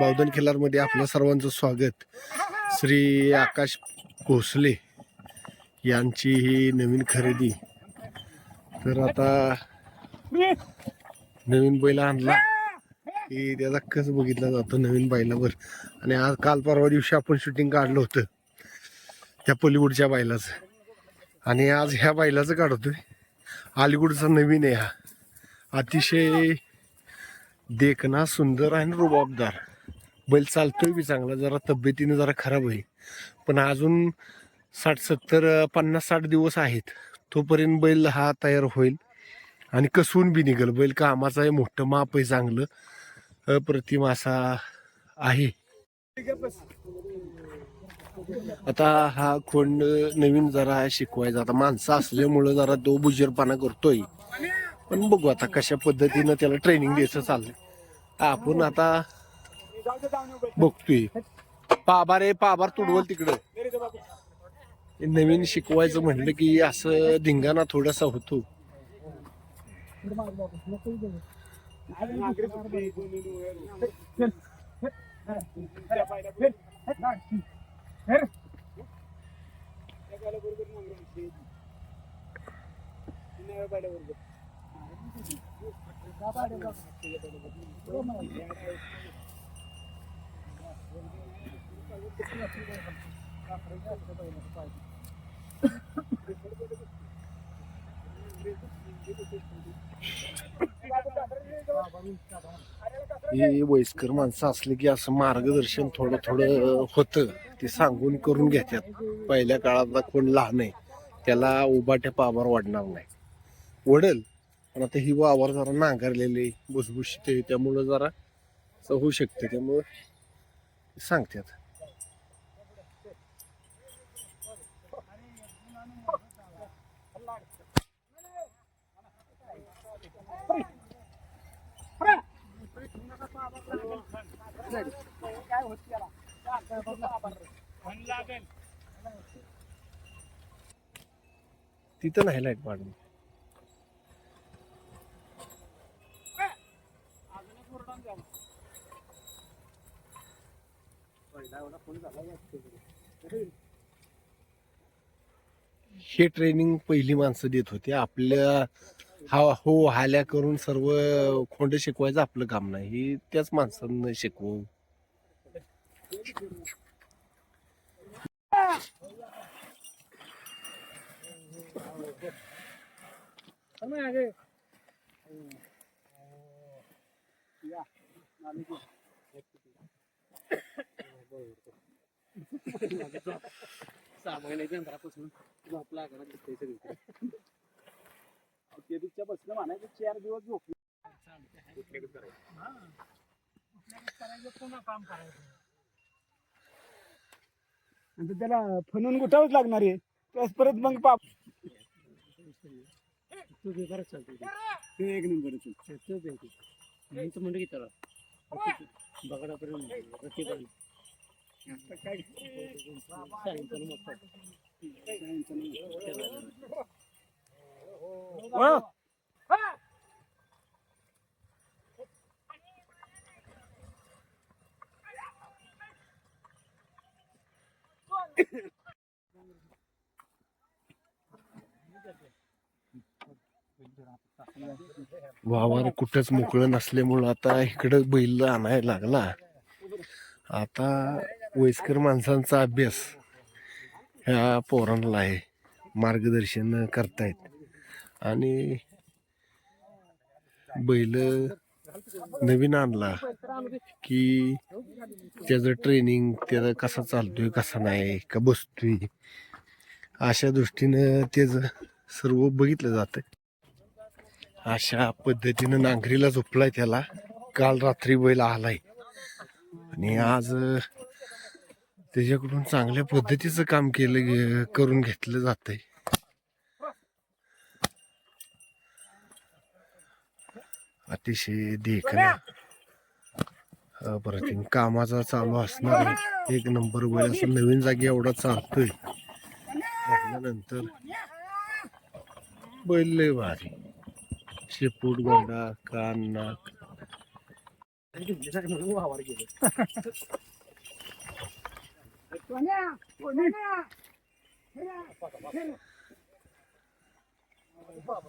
बावधन खिल्लारमध्ये आपल्या सर्वांचं स्वागत. श्री आकाश भोसले यांची ही नवीन खरेदी. तर आता नवीन बैल आणला. की त्याचा कस बघितला जातो नवीन बैलावर. आणि आज काल परवा दिवशी आपण शूटिंग काढलं होतं. त्या पलीकडच्या बैलाचं. आणि आज ह्या बैलाचं काढतोय. अलीगुडचा नवीन आहे हा. अतिशय देखना सुंदर आणि रुबाबदार. बैल चालतोय बी चांगला जरा तब्येतीने जरा खराब आहे. पण अजून साठ सत्तर पन्नास साठ दिवस आहेत तोपर्यंत बैल हा तयार होईल. आणि कसून बी निघेल. बैल कामाचं आहे मोठं माप आहे चांगलं. अप्रतिम असा आहे. आता हा खोंड नवीन जरा शिकवायचा. आता माणसं असल्यामुळं जरा तो बुजरपणा करतोय. पण बघू आता कशा पद्धतीनं त्याला ट्रेनिंग द्यायचं चाललंय. आपण आता बघतोय. पाबार आहे पाबार तुडवल तिकडं. नवीन शिकवायचं म्हणलं की असं धिंगाणा थोडासा होतो. हे वयस्कर माणसं असले की असं मार्गदर्शन थोडं थोडं होतं. ते सांगून करून घेतात पहिल्या काळातला कोण लहान आहे त्याला उभाट्या पावर वाढणार नाही. वडल पण आता ही वावर जरा नांगरलेली भुसभुशीत आहे त्यामुळं जरा असं होऊ शकते. त्यामुळं सांगतात तिथं नाही लाइट पाडली. हे ट्रेनिंग पहिली माणसं देत होती. आपल्या हा हो हाल्या करून सर्व खोंड शिकवायचं आपलं काम नाही. हे त्याच माणसांना शिकवू सामान्य केंद्रापासून झोप सगळीकडे ते बसलं म्हणायचं चार दिवस झोप आणि त्याला फनून गुटावंच लागणार आहे त्यास परत मग पाप तुझे बरं चालतं ते एक नंबर म्हणतो म्हणजे की त्याला बगडापर्यंत प्रतिबंध आता काय हो. वावर कुठंच मोकळं नसल्यामुळं आता इकडं बैल आणायला लागला आता वयस्कर माणसांचा अभ्यास ह्या पोरांना आहे मार्गदर्शन करतायत. आणि बैल नवीन आणला की त्याचं ट्रेनिंग त्याचं कसा चालतोय कसा नाही का बसतोय? अशा दृष्टीनं त्याचं सर्व बघितलं जातं अशा पद्धतीनं नांगरीला झोपलाय त्याला. काल रात्री बैल आलाय. आणि आज त्याच्याकडून चांगल्या पद्धतीचं काम केलं करून घेतलं जातंय. अतिशय देखणं. परत कामाचा चालू असणार एक नंबर वेळ असं नवीन जागी एवढा चालतोय. नंतर बैल भारी. शेपूट गोडा कान नाक. 원야, 원야, 해라, 해라. 봐봐.